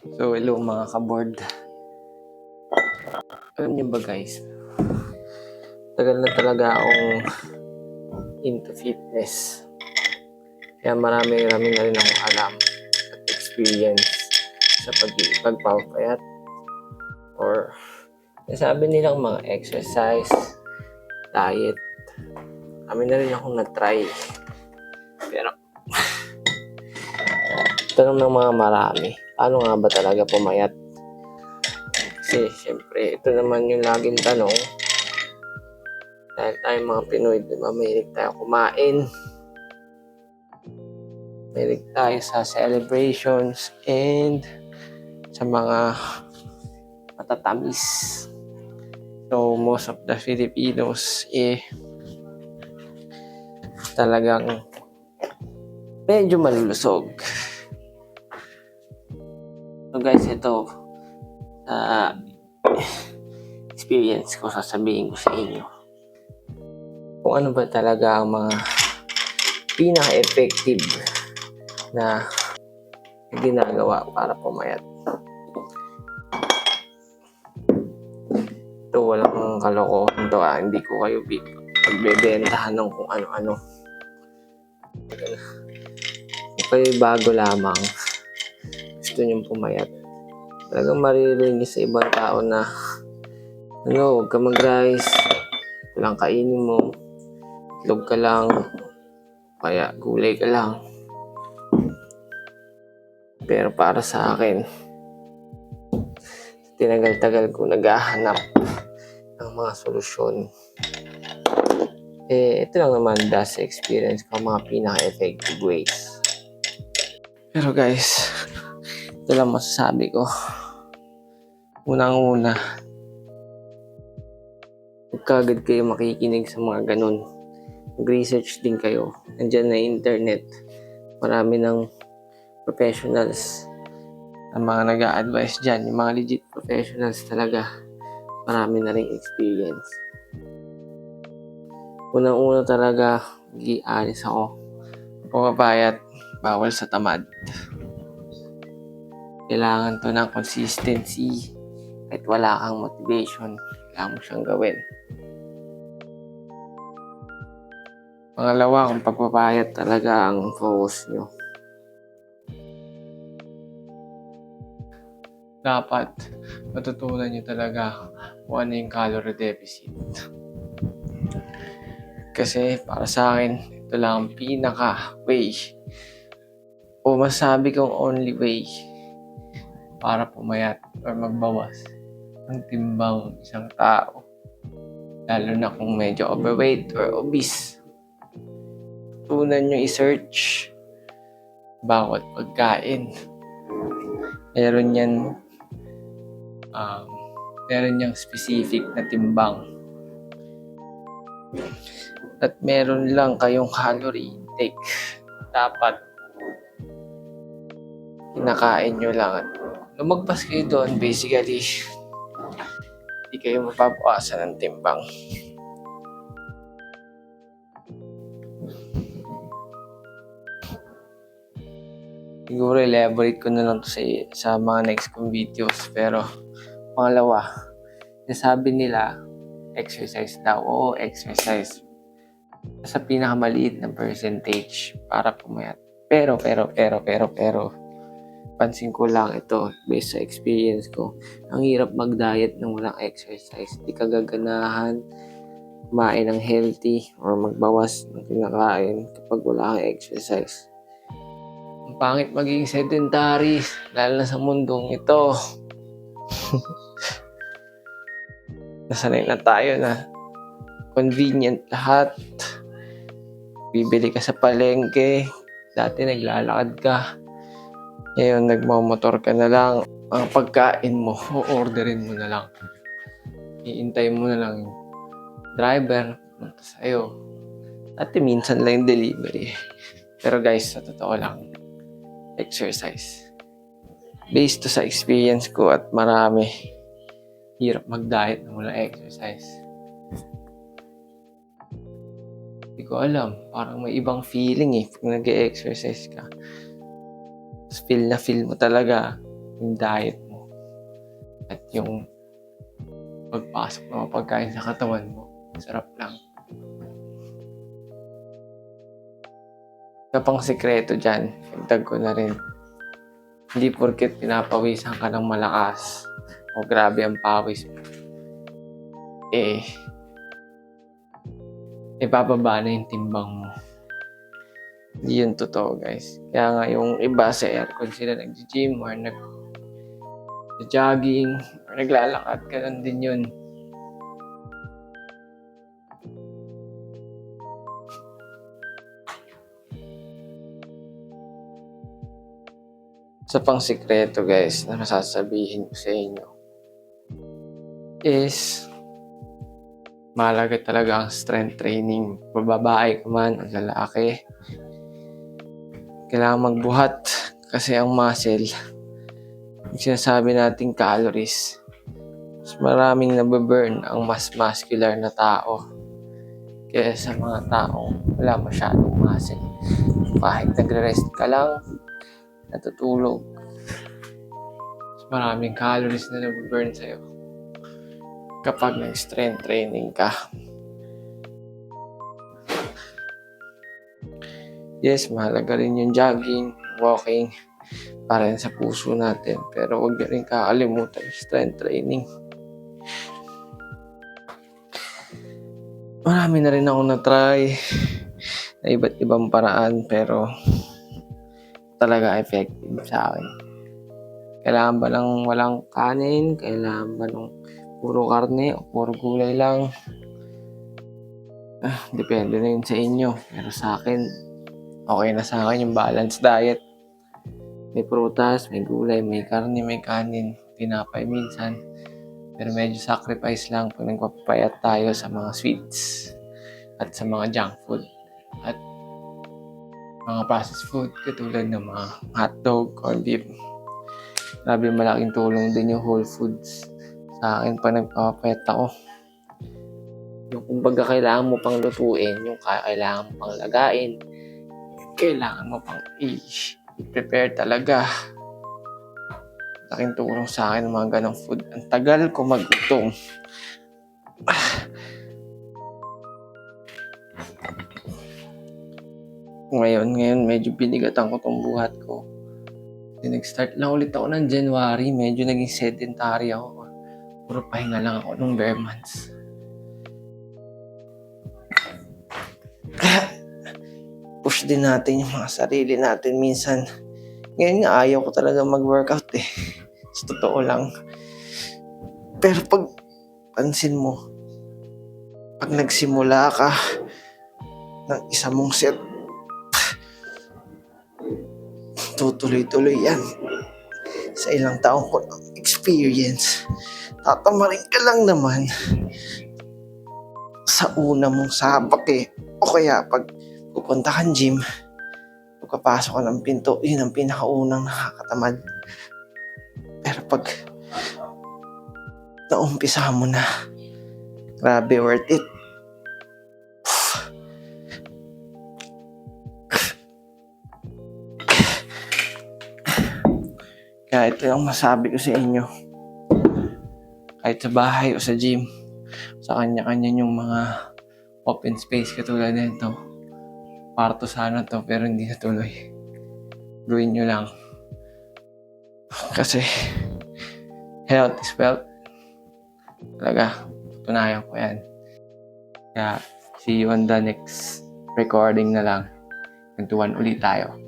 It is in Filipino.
So, hello mga kaboard. Alam niyo ba guys, tagal na talaga akong into fitness. Kaya marami marami na rin akong alam at experience sa pag pagpapayat or sabi nilang mga exercise, diet. Kami na rin akong na-try. Pero, tanong ng mga marami, paano nga ba talaga pumayat? Kasi, syempre, ito naman yung laging tanong. Dahil tayo mga Pinoy, di ba, mahilig tayo kumain. Mahilig tayo sa celebrations and sa mga matatamis. So, most of the Filipinos, eh, talagang medyo malulusog. Guys, ito sa experience ko, sasabihin ko sa inyo kung ano ba talaga ang mga pinaka-effective na ginagawa para pumayat. Ito walang kalokohan to ah. Hindi ko kayo pagbebentahan ng kung ano-ano. Kung kayo bago lamang, gusto niyong pumayat. Talagang maririnig sa ibang tao na ano, huwag ka mag-rice, ito lang kainin mo, itlog ka lang, kaya gulay ka lang. Pero para sa akin, tinagal-tagal ko naghahanap ng mga solusyon. Eh, ito lang naman das experience ko mga pinaka-effective ways. Pero guys, ito lang masasabi ko. Unang-una, huwag kagad kayo makikinig sa mga ganun. Mag-research din kayo. Nandiyan na internet. Marami ng professionals ang mga nag advise dyan. Yung mga legit professionals talaga. Marami na rin experience. Unang-una talaga, gi-alis ako. Pumapayat, bawal sa tamad. Kailangan to ng consistency. Kahit wala kang motivation, kailangan mo siyang gawin. Pangalawa, kung pagpapayat talaga ang focus nyo. Dapat matutunan nyo talaga kung ano yung calorie deficit. Kasi para sa akin, ito lang ang pinaka way o masabi kong only way para pumayat or magbawas ng timbang isang tao. Lalo na kung medyo overweight or obese. Tunan nyo i-search bawat pagkain. Meron yan um, meron niyang specific na timbang. At meron lang kayong calorie intake. Dapat kinakain nyo lang. At lumagpas kayo doon, basically, hindi kayo mapapawasan ng timbang. Siguro elaborate ko na lang to sa, sa mga next kong videos. Pero, pangalawa, nasabi nila, exercise daw. Oo, exercise. Sa pinakamaliit na percentage para pumayat. Pero, pero, pero, pero, pero, pansin ko lang ito based sa experience ko. Ang hirap mag-diet nang walang exercise. Di ka gaganahan kumain ng healthy or magbawas ng kinakain kapag wala kang exercise. Ang pangit maging sedentary, lalo na sa mundong ito. Nasanay na tayo na convenient lahat. Bibili ka sa palengke, dati naglalakad ka. Ngayon, nagmamotor ka na lang. Ang pagkain mo, o-orderin mo na lang. Iintay mo na lang yung driver, punta sa'yo. At minsan lang yung delivery. Pero guys, sa totoo lang, exercise. Based to sa experience ko at marami, hirap mag-diet na wala exercise. Hindi ko alam. Parang may ibang feeling eh pag nag-exercise ka. Feel na feel mo talaga yung diet mo at yung pagpasok ng pagkain sa katawan mo. Sarap lang. Isa pang sekreto dyan, dagdag ko na rin. Hindi porket pinapawisan ka ng malakas o grabe ang pawis mo. Eh, ipababa na yung timbang mo. Hindi yun totoo, guys. Kaya nga yung iba sa aircon sila nag-gym or nag jogging or naglalakad, ganun din yun. Sa pang sikreto guys na masasabihin ko sa inyo is mahalaga talaga ang strength training. Bababae ka man o lalaki. Kailangan magbuhat kasi ang muscle, yung sinasabi nating calories, mas maraming nababurn ang mas muscular na tao kaya sa mga taong wala masyadong muscle. Kahit nagre-rest ka lang, natutulog. Mas maraming calories na nababurn sa'yo kapag nag-strength training ka. Yes, mahalaga rin yung jogging, walking, para rin sa puso natin. Pero huwag niyo rin kakalimutan yung strength training. Marami na rin ako na-try na iba't ibang paraan pero talaga effective sa akin. Kailangan ba lang walang kanin? Kailangan ba ng puro karne o puro gulay lang? Ah, depende na yun sa inyo. Pero sa akin, okay na sa akin yung balanced diet. May prutas, may gulay, may karne, may kanin, tinapay minsan. Pero medyo sacrifice lang pag nagpapayat tayo sa mga sweets at sa mga junk food at mga processed food katulad ng mga hotdog, corned beef. Grabe malaking tulong din yung whole foods sa akin pag nagpapayat ako. Yung kumbaga kailangan mo pang lutuin, yung ka- kailangan mo pang lagain, kailangan mo pang i-prepare talaga. Laking tulong sa akin ng mga ganong food. Ang tagal ko magutom. Ngayon, ngayon medyo binigatan ko tong buhat ko. Then, nag-start lang ulit ako ng January. Medyo naging sedentary ako. Puro pahinga lang ako nung bare months. Din natin yung mga sarili natin minsan. Ngayon nga, ayaw ko talaga mag-workout eh. Sa totoo lang. Pero pag pansin mo, pag nagsimula ka ng isa mong set, tutuloy-tuloy yan. Sa ilang taong ko experience, tatamarin ka lang naman sa una mong sabak eh. O kaya pag pupunta kang gym, pagkapasok ka ng pinto, yun ang pinakaunang nakakatamad. Pero pag naumpisa mo na, grabe worth it. Kaya ito yung masabi ko sa inyo. Kahit sa bahay o sa gym, sa kanya-kanya yung mga open space katulad nito. Parto sana to pero hindi natuloy. Gawin nyo lang. Kasi health is wealth. Talaga, tunayan ko yan. Kaya, see you on the next recording na lang. Kwentuhan ulit tayo.